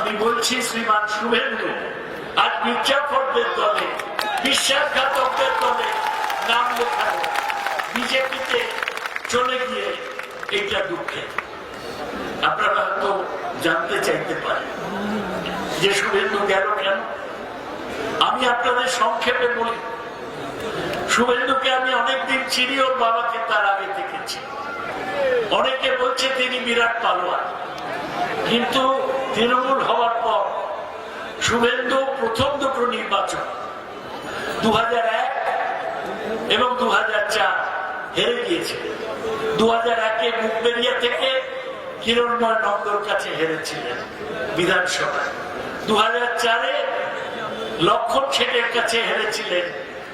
আমি বলছি শ্রীমান শুভেন্দু আজ মির্জাফরদের দলে, বিশ্বাসঘাতকদের দলে নাম লেখানো, বিজেপিতে চলে গিয়ে এইটা দুঃখের আপনারা হয়তো জানতে চাইতে পারেন যে শুভেন্দু গেল কেন? আমি আপনাদের সংক্ষেপে বলি, শুভেন্দুকে আমি অনেকদিন চিনি, ওর বাবাকে তার আগে দেখেছি। অনেকে বলছে তিনি বিরাট পালোয়ান। কিন্তু তৃণমূল হওয়ার পর শুভেন্দু প্রথম দুটো নির্বাচন দু হাজার এক এবং দু হাজার চার হেরে গিয়েছে। দু হাজার একে মুখবেরিয়া থেকে কিরণময় নন্দর কাছে হেরেছিলেন বিধানসভায়। দু হাজার চারে লক্ষণ ছেটের কাছে হেরেছিলেন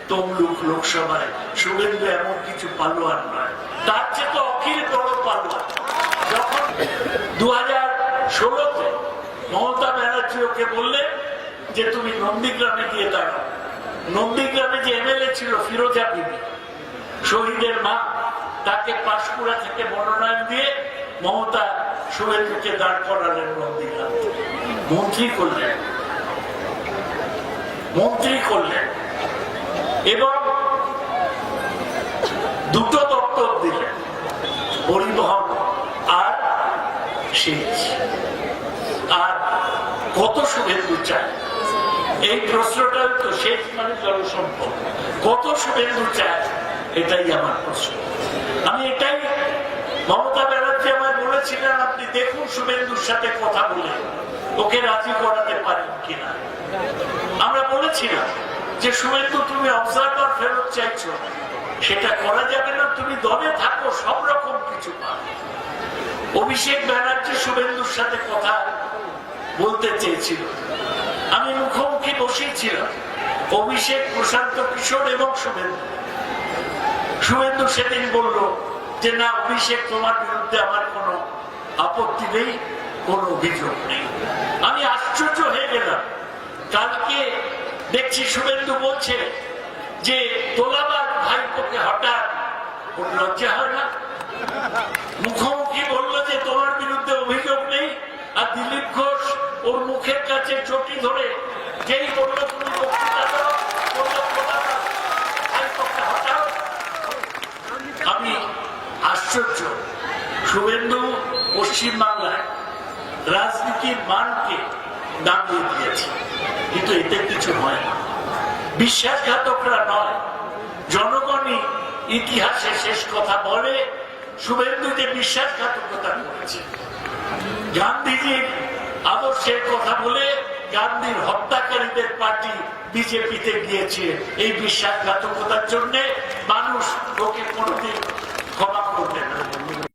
তমলুক লোকসভায়। শুভেন্দু এমন কিছু পালোয়ান নয়। তার চেয়ে তো অখিল বড় পালোয়ান। যখন দু হাজার ষোলোতে ব্যানার্জি ওকে বললেন যে তুমি নন্দীগ্রামে গিয়ে দাঁড়াও। নন্দীগ্রামে যে এমএলএ ছিল, ফিরোজা বিবি, শহীদের মা, তাকে পাঁশকুড়া থেকে মনোনয়ন দিয়ে মমতা শুভেন্দুকে দাঁড় করালেন নন্দীগ্রাম। মন্ত্রী করলেন। মন্ত্রী করলেন। এবং দুটো দপ্তর দিলেন পরিবহন আর সেচ আর কত শুভেন্দু চায়? এই প্রশ্নটা তো শেষ মানে জলসম্পদ কত শুভেন্দু চায়? এটাই আমার প্রশ্ন। আমি এটাই মমতা ব্যানার্জি আমায় বলেছিলেন, আপনি দেখুন শুভেন্দুর সাথে কথা বলে, ওকে রাজি করাতে পারেন কিনা? আমরা বলেছিলাম যে, শুভেন্দু, তুমি অবজারভার ফেরত চাইছো, সেটা করা যাবে না, তুমি দলে থাকো, সব রকম কিছু পাবে। অভিষেক ব্যানার্জি শুভেন্দুর সাথে কথা বলতে চেয়েছিল। আমি মুখোমুখি বসেছিলাম অভিষেক, প্রশান্ত, কিশোর এবং শুভেন্দু। শুভেন্দু সেদিন বলল যে, না, অভিষেক, তোমার বিরুদ্ধে আমার কোনো আপত্তি নেই, কোনো অভিযোগ নেই। আমি আশ্চর্য হয়ে গেলাম। কালকে দেখছি শুভেন্দু বলছে যে তোলাবাদ ভাইপোকে হঠাৎ ওর লজ্জা হয় না? মুখোমুখি বলল যে, তোমার বিরুদ্ধে অভিযোগ নেই আর দিলীপ ঘোষ ওর মুখের কাছে চটি ধরে যেই বলল তুমি আমি আশ্চর্য। শুভেন্দু পশ্চিমবাংলায় রাজনীতির মানকে দাঁড়িয়ে দিয়েছে, কিন্তু এতে কিছু হয় না। বিশ্বাসঘাতকরা নয়, জনগণই ইতিহাসে শেষ কথা বলে শুভেন্দু যে বিশ্বাসঘাতকতা করেছে। গান্ধীজির আবার সে কথা বলে গান্ধীর হত্যাকারীদের পার্টি বিজেপিতে গিয়েছে। এই বিশ্বাসঘাতকতার জন্য মানুষ ওকে কোনোদিন ক্ষমা করবে না।